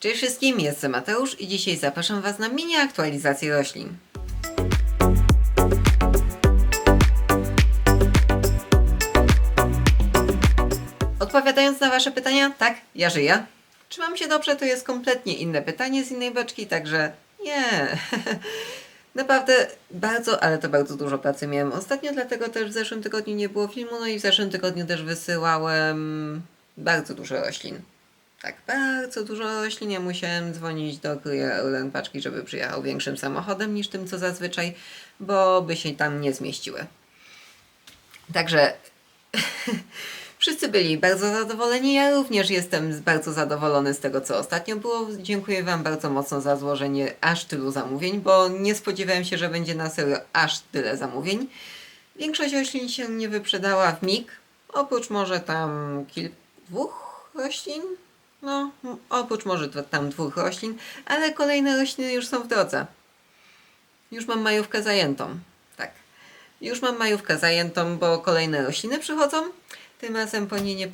Cześć wszystkim, jestem Mateusz i dzisiaj zapraszam Was na mini aktualizację roślin. Odpowiadając na Wasze pytania, tak, ja żyję. Czy mam się dobrze, to jest kompletnie inne pytanie z innej beczki, także nie. Naprawdę bardzo, ale to bardzo dużo pracy miałem ostatnio, dlatego też w zeszłym tygodniu nie było filmu, no i w zeszłym tygodniu też wysyłałem bardzo dużo roślin. Tak, bardzo dużo roślin. Ja musiałem dzwonić do kuriera Paczki, żeby przyjechał większym samochodem niż tym, co zazwyczaj, bo by się tam nie zmieściły. Także wszyscy byli bardzo zadowoleni. Ja również jestem bardzo zadowolony z tego, co ostatnio było. Dziękuję Wam bardzo mocno za złożenie aż tylu zamówień, bo nie spodziewałem się, że będzie na serio aż tyle zamówień. Większość roślin się nie wyprzedała w mig, oprócz może tam kilku, dwóch roślin. No, oprócz może tam dwóch roślin, ale kolejne rośliny już są w drodze. Już mam majówkę zajętą. Tak. Już mam majówkę zajętą, bo kolejne rośliny przychodzą. Tym razem po nie nie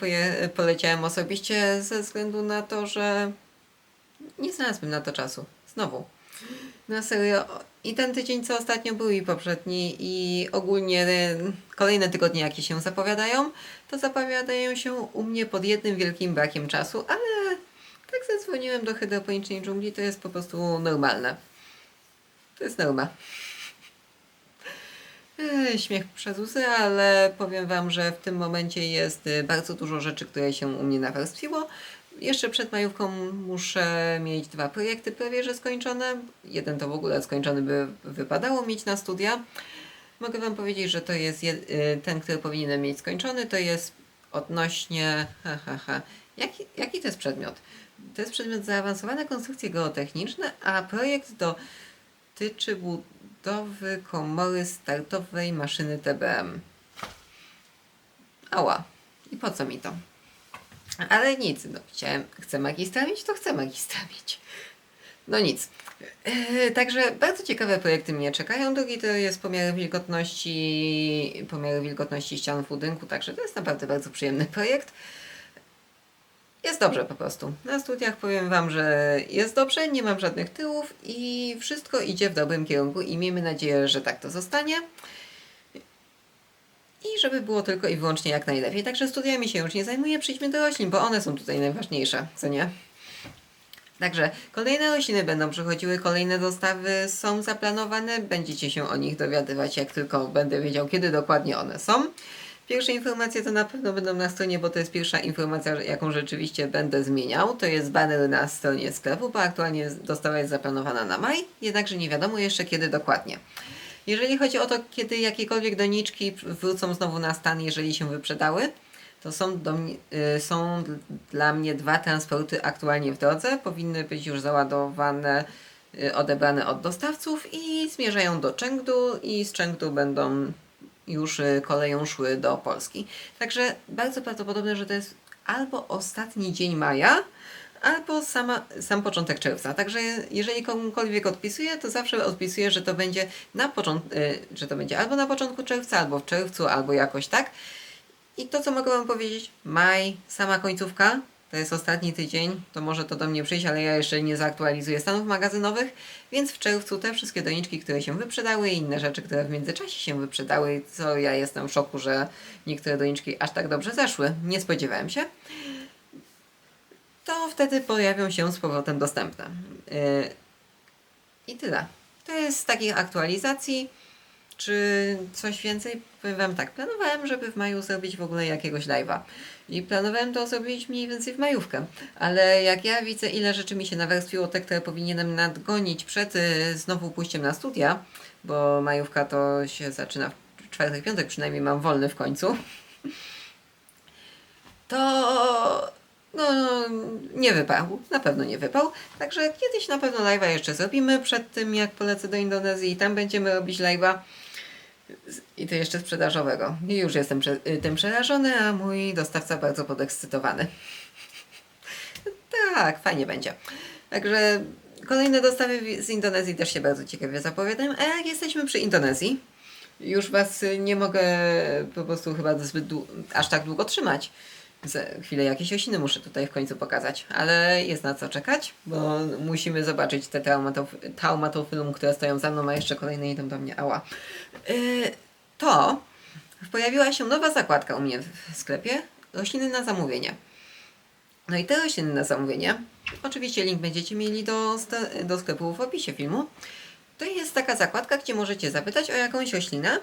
poleciałem osobiście ze względu na to, że nie znalazłbym na to czasu. Znowu. Na serio. I ten tydzień, co ostatnio był, i poprzedni, i ogólnie y, kolejne tygodnie, jakie się zapowiadają, to zapowiadają się u mnie pod jednym wielkim brakiem czasu, ale tak zadzwoniłem do hydroponicznej dżungli, to jest po prostu normalne. To jest norma. Eee, Śmiech przez łzy, ale powiem Wam, że w tym momencie jest y, bardzo dużo rzeczy, które się u mnie nawarstwiło. Jeszcze przed majówką muszę mieć dwa projekty prawie że skończone. Jeden to w ogóle skończony by wypadało mieć na studia. Mogę Wam powiedzieć, że to jest y, ten, który powinienem mieć skończony, to jest odnośnie. Ha, ha, ha. Jaki, jaki to jest przedmiot? To jest przedmiot zaawansowane konstrukcje geotechniczne, a projekt dotyczy budowy komory startowej maszyny TBM. Ała. I po co mi to? Ale nic, no chciałem, chcę magistra mieć, to chcę magistra mieć. No nic. Yy, Także bardzo ciekawe projekty mnie czekają. Drugi to jest pomiar wilgotności, pomiar wilgotności ścian w budynku, także to jest naprawdę bardzo przyjemny projekt. Jest dobrze po prostu. Na studiach powiem Wam, że jest dobrze, nie mam żadnych tyłów i wszystko idzie w dobrym kierunku i miejmy nadzieję, że tak to zostanie. I żeby było tylko i wyłącznie jak najlepiej. Także studiami się już nie zajmuję, przejdźmy do roślin, bo one są tutaj najważniejsze, co nie? Także kolejne rośliny będą przychodziły, kolejne dostawy są zaplanowane. Będziecie się o nich dowiadywać, jak tylko będę wiedział, kiedy dokładnie one są. Pierwsze informacje to na pewno będą na stronie, bo to jest pierwsza informacja, jaką rzeczywiście będę zmieniał. To jest banner na stronie sklepu, bo aktualnie dostawa jest zaplanowana na maj, jednakże nie wiadomo jeszcze kiedy dokładnie. Jeżeli chodzi o to, kiedy jakiekolwiek doniczki wrócą znowu na stan, jeżeli się wyprzedały, to są, do, y, są dla mnie dwa transporty aktualnie w drodze. Powinny być już załadowane, y, odebrane od dostawców i zmierzają do Chengdu i z Chengdu będą już y, koleją szły do Polski. Także bardzo prawdopodobne, że to jest albo ostatni dzień maja, albo sama, sam początek czerwca. Także jeżeli komukolwiek odpisuję, to zawsze odpisuję, że to będzie na początku, że to będzie albo na początku czerwca, albo w czerwcu, albo jakoś tak. I to, co mogę Wam powiedzieć, maj, sama końcówka, to jest ostatni tydzień, to może to do mnie przyjść, ale ja jeszcze nie zaktualizuję stanów magazynowych, więc w czerwcu te wszystkie doniczki, które się wyprzedały i inne rzeczy, które w międzyczasie się wyprzedały, co ja jestem w szoku, że niektóre doniczki aż tak dobrze zeszły, nie spodziewałem się, to wtedy pojawią się z powrotem dostępne. Yy, I tyle. To jest z takich aktualizacji. Czy coś więcej? Powiem Wam tak, planowałem, żeby w maju zrobić w ogóle jakiegoś live'a. I planowałem to zrobić mniej więcej w majówkę. Ale jak ja widzę, ile rzeczy mi się nawarstwiło, te, które powinienem nadgonić przed y, znowu pójściem na studia, bo majówka to się zaczyna w czwartek, piątek, przynajmniej mam wolny w końcu, to no, nie wypał, na pewno nie wypał. Także kiedyś na pewno live'a jeszcze zrobimy przed tym, jak polecę do Indonezji i tam będziemy robić live'a. I to jeszcze sprzedażowego. I już jestem prze, y, tym przerażony, a mój dostawca bardzo podekscytowany. tak, fajnie będzie. Także kolejne dostawy z Indonezji też się bardzo ciekawie zapowiadają. A jak jesteśmy przy Indonezji, już Was nie mogę po prostu chyba zbyt aż tak długo trzymać. Za chwilę jakieś osiny muszę tutaj w końcu pokazać, ale jest na co czekać, bo musimy zobaczyć te traumatof traumatofilum, które stoją za mną, a jeszcze kolejne idą do mnie, ała. Yy, to pojawiła się nowa zakładka u mnie w sklepie, rośliny na zamówienie. No i te rośliny na zamówienie, oczywiście link będziecie mieli do, do sklepu w opisie filmu, to jest taka zakładka, gdzie możecie zapytać o jakąś roślinę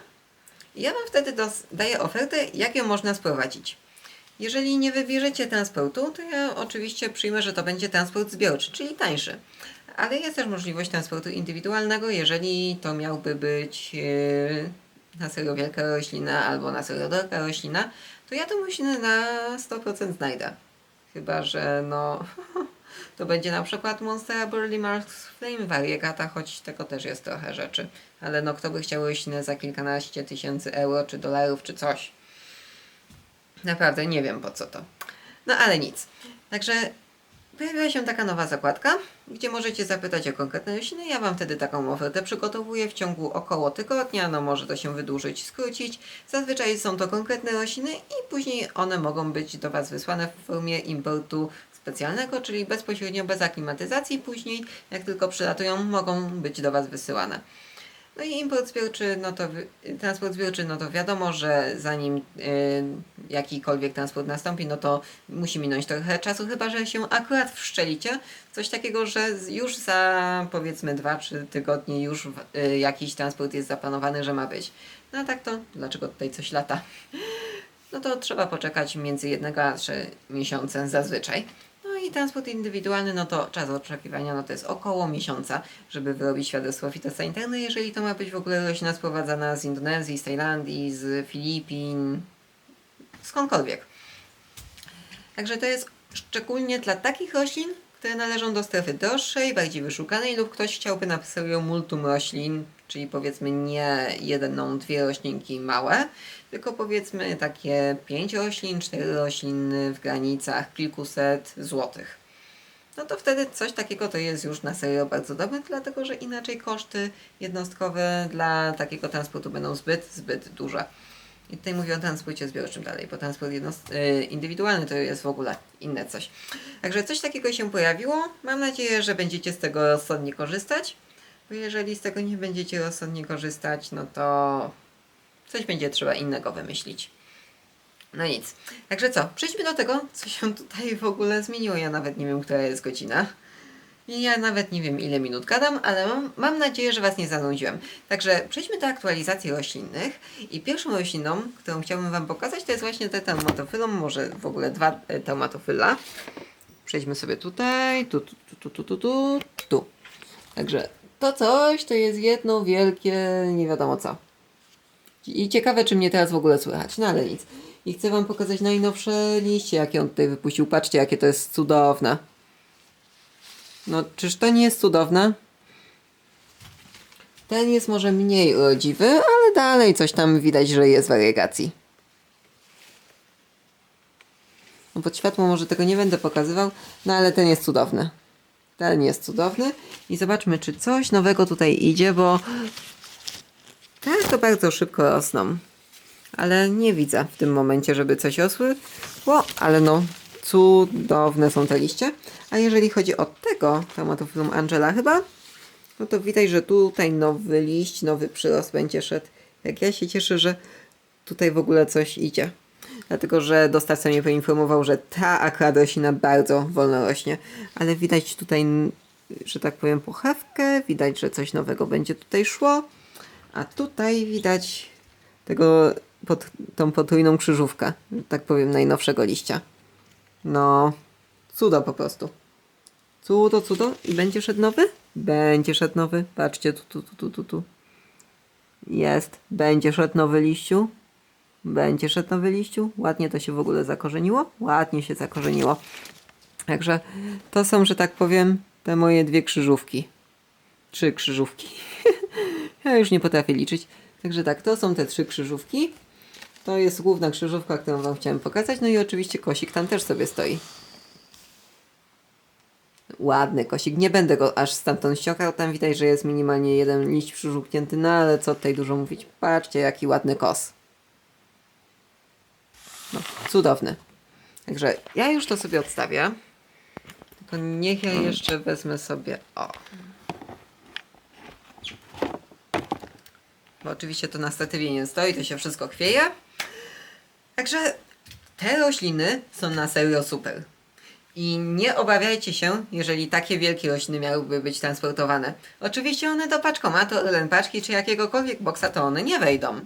ja Wam wtedy daję ofertę, jak ją można sprowadzić. Jeżeli nie wybierzecie transportu, to ja oczywiście przyjmę, że to będzie transport zbiorczy, czyli tańszy. Ale jest też możliwość transportu indywidualnego, jeżeli to miałby być yy, na serio wielka roślina albo na serio droga roślina, to ja tę roślinę na 100% znajdę. Chyba, że no to będzie na przykład Monstera Burley Mars Flame Variegata, choć tego też jest trochę rzeczy. Ale no kto by chciał roślinę za kilkanaście tysięcy euro, czy dolarów, czy coś. Naprawdę nie wiem po co to. No ale nic. Także pojawiła się taka nowa zakładka, gdzie możecie zapytać o konkretne rośliny. Ja Wam wtedy taką ofertę przygotowuję w ciągu około tygodnia. No może to się wydłużyć, skrócić. Zazwyczaj są to konkretne rośliny i później one mogą być do Was wysłane w formie importu specjalnego, czyli bezpośrednio bez aklimatyzacji. Później, jak tylko przylatują, mogą być do Was wysyłane. No i import zbiorczy, no to transport zbiorczy, no to wiadomo, że zanim y, jakikolwiek transport nastąpi, no to musi minąć trochę czasu, chyba że się akurat wszczelicie. Coś takiego, że już za powiedzmy 2-3 tygodnie już y, jakiś transport jest zaplanowany, że ma być. No a tak to, dlaczego tutaj coś lata? No to trzeba poczekać między jednego a trzy miesiące zazwyczaj. I transport indywidualny, no to czas oczekiwania, no to jest około miesiąca, żeby wyrobić świadectwo fitosanitarne, jeżeli to ma być w ogóle roślina sprowadzana z Indonezji, z Tajlandii, z Filipin, skądkolwiek. Także to jest szczególnie dla takich roślin, które należą do strefy droższej, bardziej wyszukanej lub ktoś chciałby na serio multum roślin, czyli powiedzmy nie jedną, dwie roślinki małe, tylko powiedzmy takie pięć roślin, cztery rośliny w granicach kilkuset złotych. No to wtedy coś takiego to jest już na serio bardzo dobre, dlatego że inaczej koszty jednostkowe dla takiego transportu będą zbyt, zbyt duże. I tutaj mówię o transporcie zbiorczym dalej, bo transport jednost- y, indywidualny to jest w ogóle inne coś. Także coś takiego się pojawiło. Mam nadzieję, że będziecie z tego rozsądnie korzystać bo jeżeli z tego nie będziecie rozsądnie korzystać, no to coś będzie trzeba innego wymyślić. No nic. Także co, przejdźmy do tego, co się tutaj w ogóle zmieniło. Ja nawet nie wiem, która jest godzina. I ja nawet nie wiem, ile minut gadam, ale mam, mam nadzieję, że Was nie zanudziłem. Także przejdźmy do aktualizacji roślinnych. I pierwszą rośliną, którą chciałbym Wam pokazać, to jest właśnie te taumatofylum, może w ogóle dwa e, taumatofyla. Przejdźmy sobie tutaj, tu, tu, tu, tu, tu, tu. Także to coś to jest jedno wielkie, nie wiadomo co. I ciekawe, czy mnie teraz w ogóle słychać, no ale nic. I chcę Wam pokazać najnowsze liście, jakie on tutaj wypuścił. Patrzcie, jakie to jest cudowne. No, czyż to nie jest cudowne? Ten jest może mniej rodziwy, ale dalej coś tam widać, że jest wariegacji. No pod światło może tego nie będę pokazywał, no ale ten jest cudowny. Ten jest cudowny. I zobaczmy, czy coś nowego tutaj idzie, bo te to bardzo szybko rosną. Ale nie widzę w tym momencie, żeby coś rosły. Ło, ale no, cudowne są te liście. A jeżeli chodzi o tego, Tomatofilum Angela chyba, no to widać, że tutaj nowy liść, nowy przyrost będzie szedł. Jak ja się cieszę, że tutaj w ogóle coś idzie. Dlatego, że dostawca mnie poinformował, że ta akurat roślina bardzo wolno rośnie. Ale widać tutaj, że tak powiem, pochewkę. Widać, że coś nowego będzie tutaj szło. A tutaj widać tego, pod, tą potrójną krzyżówkę, że tak powiem, najnowszego liścia. No, cudo po prostu. Cudo, cudo. I będzie szedł nowy? Będzie szedł nowy. Patrzcie, tu, tu, tu, tu, tu. Jest. Będzie szedł nowy liściu. Będzie szedł nowy liściu. Ładnie to się w ogóle zakorzeniło. Ładnie się zakorzeniło. Także to są, że tak powiem, te moje dwie krzyżówki. Trzy krzyżówki. ja już nie potrafię liczyć. Także tak, to są te trzy krzyżówki. To jest główna krzyżówka, którą Wam chciałem pokazać. No i oczywiście kosik tam też sobie stoi. Ładny kosik. Nie będę go aż stamtąd ściągał. Tam widać, że jest minimalnie jeden liść przyżółknięty, no ale co tutaj dużo mówić. Patrzcie, jaki ładny kos. No, cudowny. Także ja już to sobie odstawię. Tylko niech ja jeszcze wezmę sobie. O. Bo oczywiście to na statywie nie stoi, to się wszystko chwieje. Także te rośliny są na serio super. I nie obawiajcie się, jeżeli takie wielkie rośliny miałyby być transportowane. Oczywiście one do paczkomatu, paczki czy jakiegokolwiek boksa to one nie wejdą.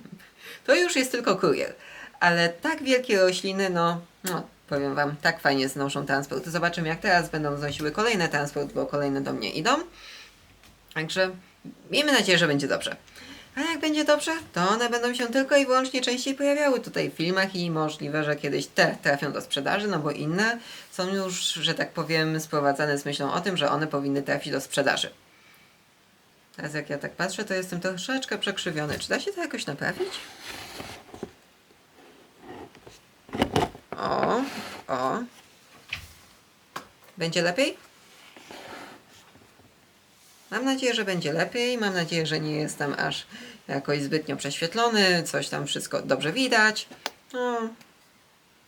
To już jest tylko kurier. Ale tak wielkie rośliny, no, no powiem Wam, tak fajnie znoszą transport. Zobaczymy jak teraz będą znosiły kolejny transport, bo kolejne do mnie idą. Także miejmy nadzieję, że będzie dobrze. A jak będzie dobrze, to one będą się tylko i wyłącznie częściej pojawiały tutaj w filmach i możliwe, że kiedyś te trafią do sprzedaży, no bo inne są już, że tak powiem, sprowadzane z myślą o tym, że one powinny trafić do sprzedaży. Teraz jak ja tak patrzę, to jestem troszeczkę przekrzywiony. Czy da się to jakoś naprawić? O, o. Będzie lepiej? Mam nadzieję, że będzie lepiej. Mam nadzieję, że nie jestem aż jakoś zbytnio prześwietlony. Coś tam wszystko dobrze widać. No,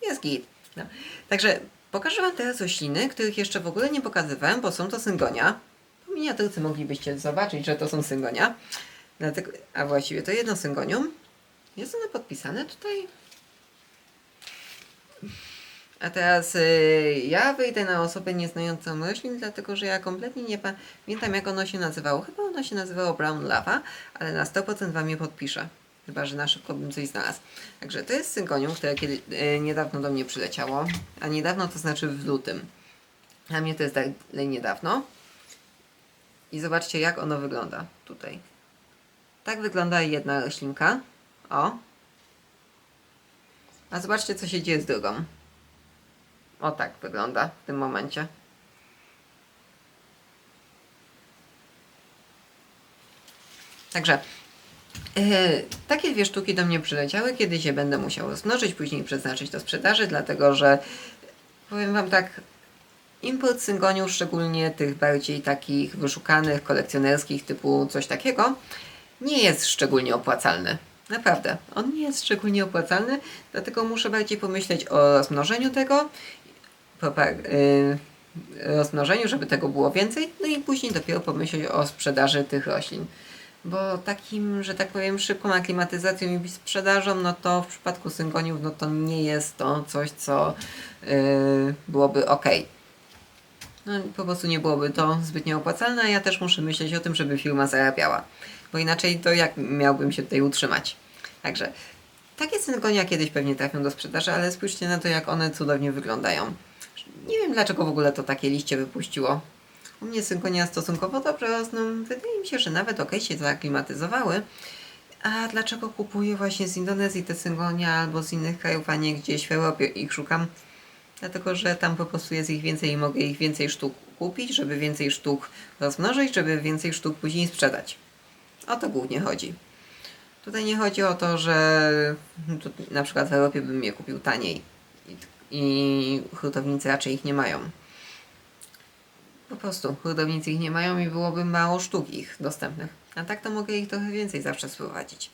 jest git. No. Także pokażę Wam teraz rośliny, których jeszcze w ogóle nie pokazywałem, bo są to syngonia. Po moglibyście zobaczyć, że to są syngonia. Dlatego, a właściwie to jedno syngonium. Jest ono podpisane tutaj? A teraz y, ja wyjdę na osobę nieznającą roślin, dlatego że ja kompletnie nie pamiętam jak ono się nazywało. Chyba ono się nazywało Brown Lava, ale na 100% Wam je podpiszę. Chyba, że na szybko bym coś znalazł. Także to jest syngonium, które kiedy, y, niedawno do mnie przyleciało. A niedawno to znaczy w lutym. Dla mnie to jest dalej niedawno. I zobaczcie jak ono wygląda tutaj. Tak wygląda jedna roślinka. O. A zobaczcie co się dzieje z drugą. O tak wygląda w tym momencie. Także yy, takie dwie sztuki do mnie przyleciały. Kiedyś je będę musiał rozmnożyć, później przeznaczyć do sprzedaży, dlatego że powiem Wam tak, import syngoniów, szczególnie tych bardziej takich wyszukanych, kolekcjonerskich, typu coś takiego, nie jest szczególnie opłacalny. Naprawdę, on nie jest szczególnie opłacalny, dlatego muszę bardziej pomyśleć o rozmnożeniu tego y, rozmnożeniu, żeby tego było więcej, no i później dopiero pomyśleć o sprzedaży tych roślin. Bo takim, że tak powiem, szybką aklimatyzacją i sprzedażą, no to w przypadku syngoniów, no to nie jest to coś, co yy, byłoby ok. No, po prostu nie byłoby to zbytnio opłacalne, a ja też muszę myśleć o tym, żeby firma zarabiała. Bo inaczej to jak miałbym się tutaj utrzymać. Także takie syngonia kiedyś pewnie trafią do sprzedaży, ale spójrzcie na to, jak one cudownie wyglądają. Nie wiem dlaczego w ogóle to takie liście wypuściło. U mnie synkonia stosunkowo dobrze rosną. Wydaje mi się, że nawet ok się zaaklimatyzowały. A dlaczego kupuję właśnie z Indonezji te syngonia albo z innych krajów, a nie gdzieś w Europie ich szukam? Dlatego, że tam po prostu jest ich więcej i mogę ich więcej sztuk kupić, żeby więcej sztuk rozmnożyć, żeby więcej sztuk później sprzedać. O to głównie chodzi. Tutaj nie chodzi o to, że na przykład w Europie bym je kupił taniej i hurtownicy raczej ich nie mają. Po prostu hurtownicy ich nie mają i byłoby mało sztuk ich dostępnych. A tak to mogę ich trochę więcej zawsze sprowadzić.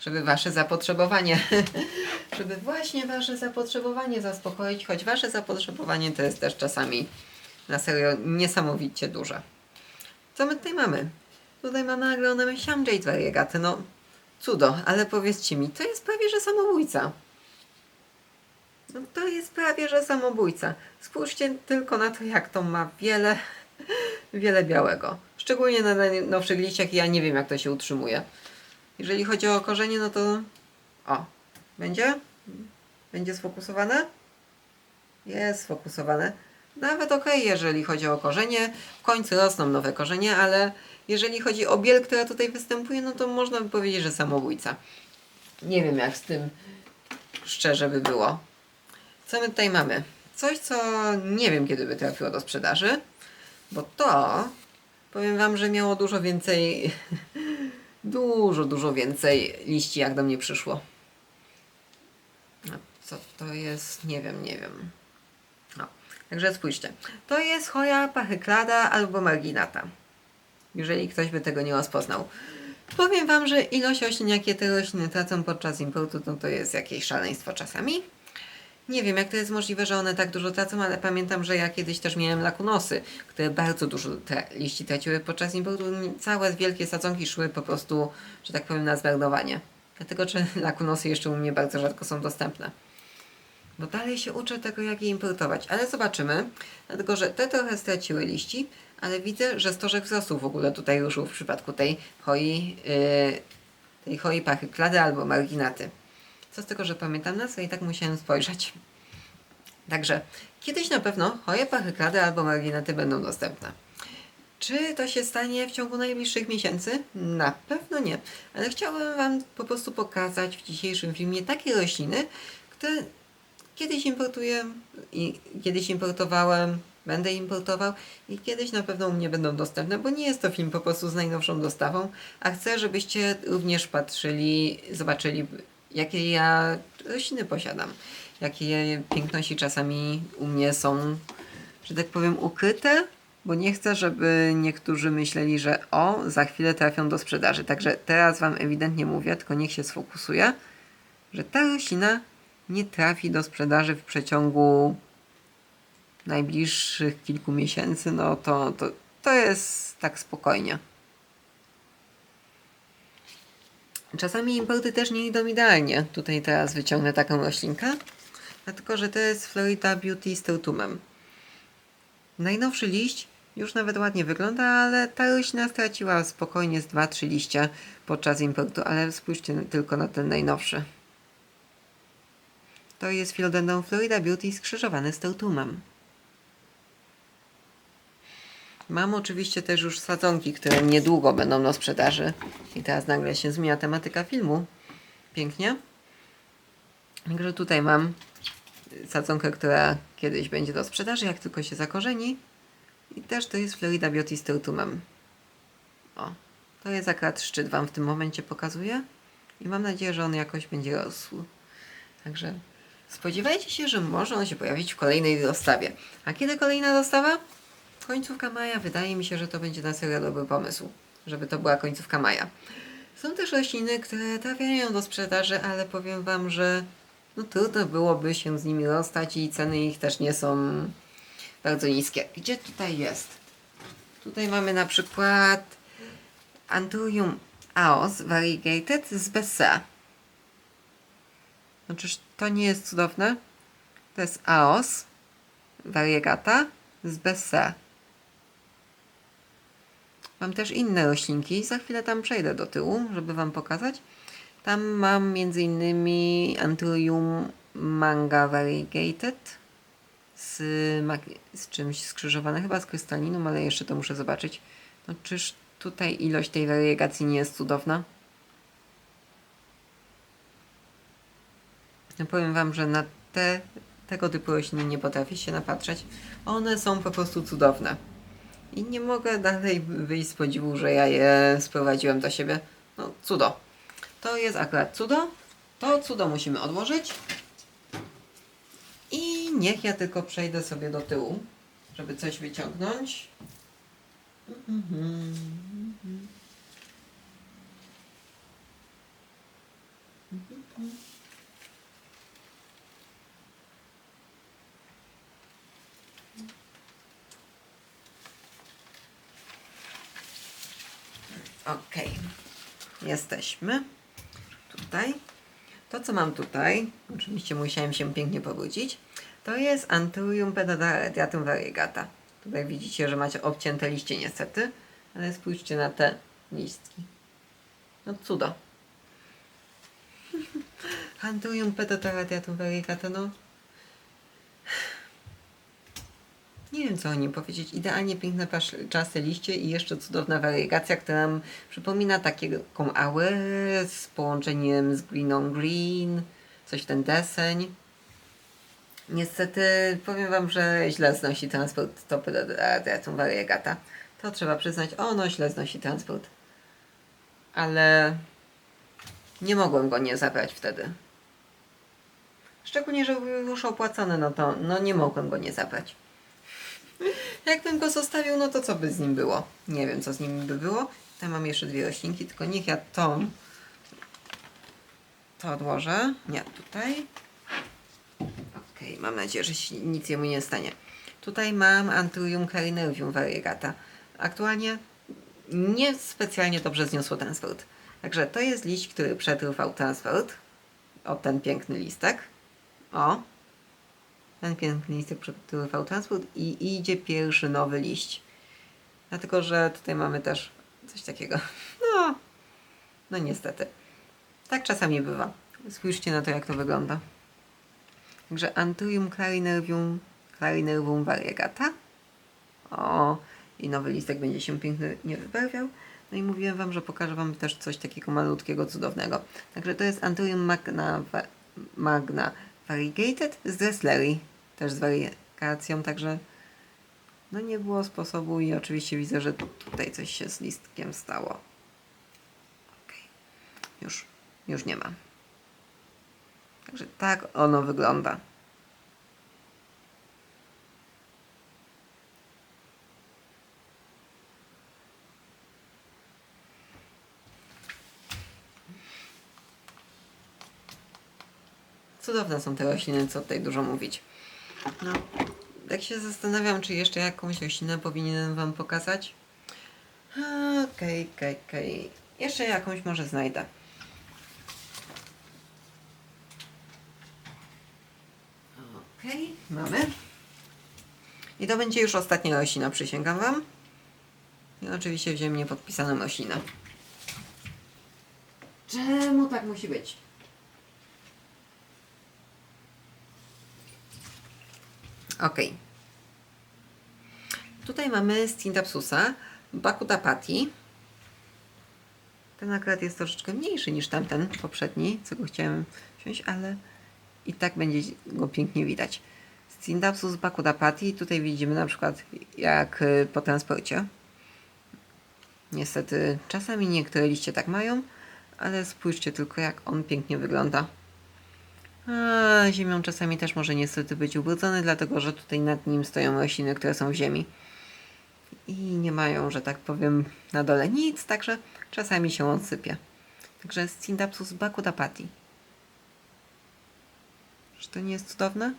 Żeby wasze zapotrzebowanie, żeby właśnie wasze zapotrzebowanie zaspokoić, choć wasze zapotrzebowanie to jest też czasami na serio niesamowicie duże. Co my tutaj mamy? Tutaj mamy agronomę Siamjade variegaty, no cudo, ale powiedzcie mi, to jest prawie że samobójca. No to jest prawie że samobójca. Spójrzcie tylko na to, jak to ma wiele, wiele białego. Szczególnie na najnowszych liściach ja nie wiem, jak to się utrzymuje. Jeżeli chodzi o korzenie, no to... O, będzie? Będzie sfokusowane? Jest sfokusowane. Nawet ok, jeżeli chodzi o korzenie. W końcu rosną nowe korzenie, ale jeżeli chodzi o biel, która tutaj występuje, no to można by powiedzieć, że samobójca. Nie wiem, jak z tym szczerze by było. Co my tutaj mamy? Coś, co nie wiem, kiedy by trafiło do sprzedaży, bo to powiem Wam, że miało dużo więcej, dużo, dużo więcej liści, jak do mnie przyszło. Co to jest? Nie wiem, nie wiem. Także spójrzcie. To jest choja pachyklada albo marginata. Jeżeli ktoś by tego nie rozpoznał. Powiem Wam, że ilość roślin, jakie te rośliny tracą podczas importu, to, to jest jakieś szaleństwo czasami. Nie wiem, jak to jest możliwe, że one tak dużo tracą, ale pamiętam, że ja kiedyś też miałem lakunosy, które bardzo dużo tra- liści traciły podczas importu. Całe wielkie sadzonki szły po prostu, że tak powiem, na zmarnowanie. Dlatego, że lakunosy jeszcze u mnie bardzo rzadko są dostępne. Bo dalej się uczę tego, jak je importować. Ale zobaczymy. Dlatego, że te trochę straciły liści, ale widzę, że stożek wzrostu w ogóle tutaj ruszył w przypadku tej hoi, yy, tej hoi pachy klady albo marginaty. Co z tego, że pamiętam nazwę i tak musiałem spojrzeć. Także kiedyś na pewno hoje pachy klady albo marginaty będą dostępne. Czy to się stanie w ciągu najbliższych miesięcy? Na pewno nie. Ale chciałabym Wam po prostu pokazać w dzisiejszym filmie takie rośliny, które kiedyś importuję i kiedyś importowałem, będę importował i kiedyś na pewno u mnie będą dostępne, bo nie jest to film po prostu z najnowszą dostawą, a chcę, żebyście również patrzyli, zobaczyli, jakie ja rośliny posiadam, jakie piękności czasami u mnie są, że tak powiem, ukryte, bo nie chcę, żeby niektórzy myśleli, że o, za chwilę trafią do sprzedaży. Także teraz Wam ewidentnie mówię, tylko niech się sfokusuje, że ta roślina nie trafi do sprzedaży w przeciągu najbliższych kilku miesięcy, no to, to, to jest tak spokojnie. Czasami importy też nie idą idealnie. Tutaj teraz wyciągnę taką roślinkę, dlatego że to jest Florida Beauty z teutumem. Najnowszy liść już nawet ładnie wygląda, ale ta roślina straciła spokojnie z 2-3 liście podczas importu, ale spójrzcie tylko na ten najnowszy. To jest Philodendron Florida Beauty skrzyżowany z teutumem. Mam oczywiście też już sadzonki, które niedługo będą do sprzedaży. I teraz nagle się zmienia tematyka filmu. Pięknie. Także tutaj mam sadzonkę, która kiedyś będzie do sprzedaży, jak tylko się zakorzeni. I też to jest Florida Beauty z teutumem. O, to jest akurat szczyt Wam w tym momencie pokazuję. I mam nadzieję, że on jakoś będzie rósł. Także spodziewajcie się, że może on się pojawić w kolejnej dostawie. A kiedy kolejna dostawa? Końcówka maja. Wydaje mi się, że to będzie na serio dobry pomysł, żeby to była końcówka maja. Są też rośliny, które trafiają do sprzedaży, ale powiem Wam, że no trudno byłoby się z nimi rozstać i ceny ich też nie są bardzo niskie. Gdzie tutaj jest? Tutaj mamy na przykład Anthurium aos variegated z Bessa. No czyż to nie jest cudowne? To jest aos variegata z Bessa. Mam też inne roślinki. Za chwilę tam przejdę do tyłu, żeby Wam pokazać. Tam mam innymi Anthurium manga variegated z, z czymś skrzyżowane, chyba z krystaliną, ale jeszcze to muszę zobaczyć. No czyż tutaj ilość tej wariegacji nie jest cudowna? Powiem Wam, że na te, tego typu rośliny nie potrafię się napatrzeć. One są po prostu cudowne. I nie mogę dalej wyjść z podziwu, że ja je sprowadziłem do siebie. No cudo. To jest akurat cudo. To cudo musimy odłożyć. I niech ja tylko przejdę sobie do tyłu, żeby coś wyciągnąć. Ok, jesteśmy tutaj. To, co mam tutaj, oczywiście musiałem się pięknie powrócić, to jest Anthurium pedodendron variegata. Tutaj widzicie, że macie obcięte liście niestety, ale spójrzcie na te listki. No cudo. Anthurium pedodendron variegata, no Nie wiem, co o nim powiedzieć. Idealnie piękne czaste liście i jeszcze cudowna wariegacja, która nam przypomina taką aurę z połączeniem z green on green, coś w ten deseń. Niestety powiem Wam, że źle znosi transport to tą wariegata. To trzeba przyznać, ono źle znosi transport. Ale nie mogłem go nie zabrać wtedy. Szczególnie, że był już opłacony, no to no nie mogłem go nie zabrać. Jakbym go zostawił, no to co by z nim było? Nie wiem, co z nim by było. Tam mam jeszcze dwie roślinki, tylko niech ja tą to odłożę. Nie, tutaj. Ok. Mam nadzieję, że się nic jemu nie stanie. Tutaj mam Anthurium carinervium variegata. Aktualnie nie specjalnie dobrze zniosło transport. Także to jest liść, który przetrwał transport. O, ten piękny listek. O. Ten piękny listek przetrwał transport i idzie pierwszy nowy liść. Dlatego, że tutaj mamy też coś takiego. No, no niestety. Tak czasami bywa. Spójrzcie na to, jak to wygląda. Także Anthurium clarinervium, clarinervum variegata. O, i nowy listek będzie się pięknie nie wybarwiał. No i mówiłem Wam, że pokażę Wam też coś takiego malutkiego, cudownego. Także to jest Anthurium magna, magna variegated z Dressleri. Też z wariegacją, także no nie było sposobu i oczywiście widzę, że tutaj coś się z listkiem stało. Już, już nie ma. Także tak ono wygląda. Cudowne są te rośliny, co tutaj dużo mówić. No, tak się zastanawiam, czy jeszcze jakąś roślinę powinienem Wam pokazać. Okej, okej, okej. Jeszcze jakąś może znajdę. Okej, mamy. I to będzie już ostatnia roślina, przysięgam Wam. I oczywiście wziąłem niepodpisaną roślinę. Czemu tak musi być? Okej. Tutaj mamy Stintapsusa, Bakutapati. Ten akurat jest troszeczkę mniejszy niż tamten poprzedni, co go chciałem wziąć, ale i tak będzie go pięknie widać. Stintapsus Bakutapati, tutaj widzimy na przykład jak y, po transporcie. Niestety czasami niektóre liście tak mają, ale spójrzcie tylko jak on pięknie wygląda. A, ziemią czasami też może niestety być ubrudzony, dlatego że tutaj nad nim stoją rośliny, które są w ziemi. I nie mają, że tak powiem, na dole nic, także czasami się on sypie. Także Scindapsus bakutapati. Czy to nie jest cudowne?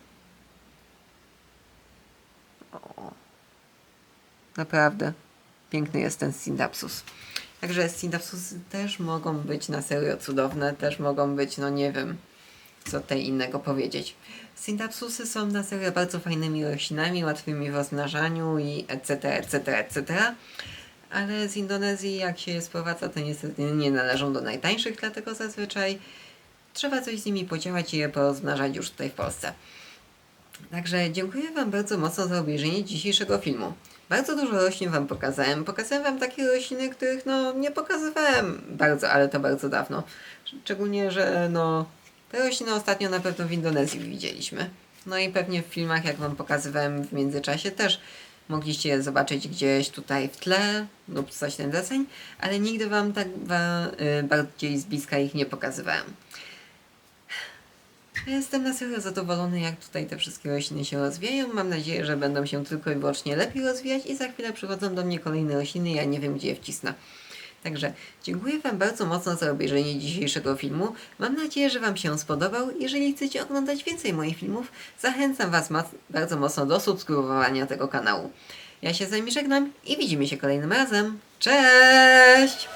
O, naprawdę piękny jest ten Scindapsus. Także Scindapsusy też mogą być na serio cudowne, też mogą być, no nie wiem, co tutaj innego powiedzieć. Syntapsusy są na serio bardzo fajnymi roślinami, łatwymi w rozmnażaniu i etc., etc., etc. Ale z Indonezji jak się je sprowadza, to niestety nie należą do najtańszych, dlatego zazwyczaj trzeba coś z nimi podziałać i je porozmnażać już tutaj w Polsce. Także dziękuję Wam bardzo mocno za obejrzenie dzisiejszego filmu. Bardzo dużo roślin Wam pokazałem. Pokazałem Wam takie rośliny, których no nie pokazywałem bardzo, ale to bardzo dawno. Szczególnie, że no te rośliny ostatnio na pewno w Indonezji widzieliśmy. No i pewnie w filmach, jak Wam pokazywałem w międzyczasie, też mogliście je zobaczyć gdzieś tutaj w tle lub coś ten deseń, ale nigdy Wam tak y, bardziej z bliska ich nie pokazywałem. Ja Jestem na serio zadowolony, jak tutaj te wszystkie rośliny się rozwijają. Mam nadzieję, że będą się tylko i wyłącznie lepiej rozwijać i za chwilę przychodzą do mnie kolejne rośliny, ja nie wiem gdzie je wcisnę. Także dziękuję Wam bardzo mocno za obejrzenie dzisiejszego filmu. Mam nadzieję, że Wam się spodobał. Jeżeli chcecie oglądać więcej moich filmów, zachęcam Was bardzo mocno do subskrybowania tego kanału. Ja się z Wami żegnam i widzimy się kolejnym razem. Cześć!